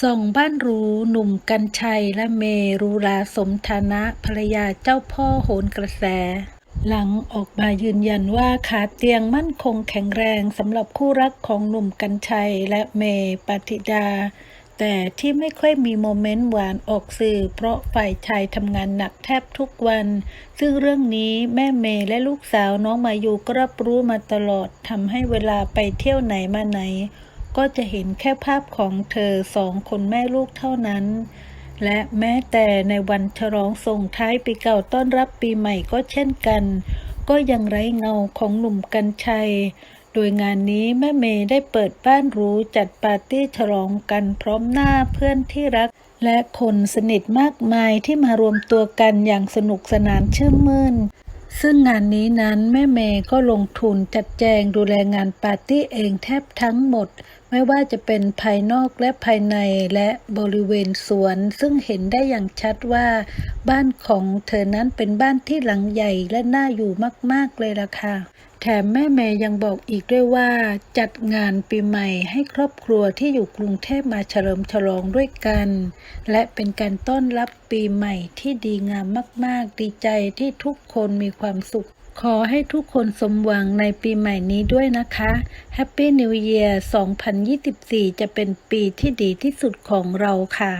ส่องบ้านรูหนุ่มกัญชัยและเมรูราสมฐานะภรรยาเจ้าพ่อโหนกระแส หลังออกมายืนยันว่าขาเตียงมั่นคงแข็งแรงสำหรับคู่รักของหนุ่มกัญชัยและเมปฏิดา แต่ที่ไม่ค่อยมีโมเมนต์หวานออกสื่อ เพราะฝ่ายชายทำงานหนักแทบทุกวัน ซึ่งเรื่องนี้แม่เมและลูกสาวน้องมายูก็รับรู้มาตลอดทำให้เวลาไปเที่ยวไหนมาไหน ก็จะเห็นแค่ภาพของเธอสองคนแม่ลูกเท่านั้น และแม้แต่ในวันฉลองส่งท้ายปีเก่าต้อนรับปีใหม่ก็เช่นกัน ก็ยังไร้เงาของหนุ่มกัญชัย โดยงานนี้แม่เมย์ได้เปิดบ้านรูจัดปาร์ตี้ฉลองกันพร้อมหน้าเพื่อนที่รัก และคนสนิทมากมายที่มารวมตัวกันอย่างสนุกสนานชื่นมื่น ซึ่งงานนี้นั้นแม่เมย์ก็ลงทุนจัดแจงดูแลงานปาร์ตี้เองแทบทั้งหมด ไม่ว่าจะเป็นภายนอกและภายในและบริเวณสวน ซึ่งเห็นได้อย่างชัดว่า บ้านของเธอนั้นเป็นบ้านที่หลังใหญ่และน่าอยู่มาก ๆ เลยล่ะค่ะ แถมแม่เมย์ยังบอกอีกด้วยว่า จัดงานปีใหม่ให้ครอบครัวที่อยู่กรุงเทพมาเฉลิมฉลองด้วยกัน และเป็นการต้อนรับปีใหม่ที่ดีงามมาก ๆ ดีใจที่ทุกคนมีความสุข ขอให้ทุกคนสมหวังในปีใหม่นี้ด้วยนะคะ Happy New Year 2024 จะเป็นปีที่ดีที่สุดของเราค่ะ